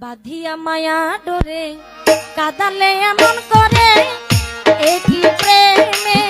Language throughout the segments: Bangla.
বাধিয়া মায়া ডোরে কাদালে এমন করে একই প্রেমে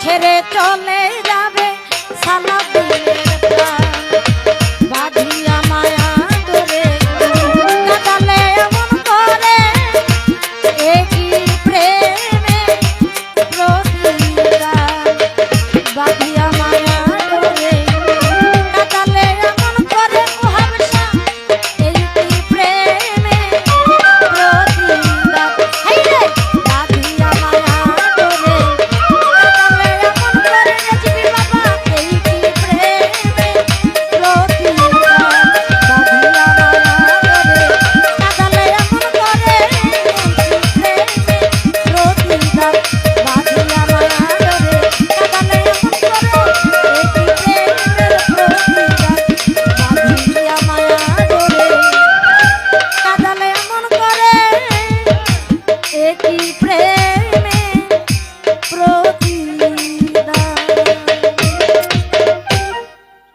ছেড়ে চলে কি প্রেম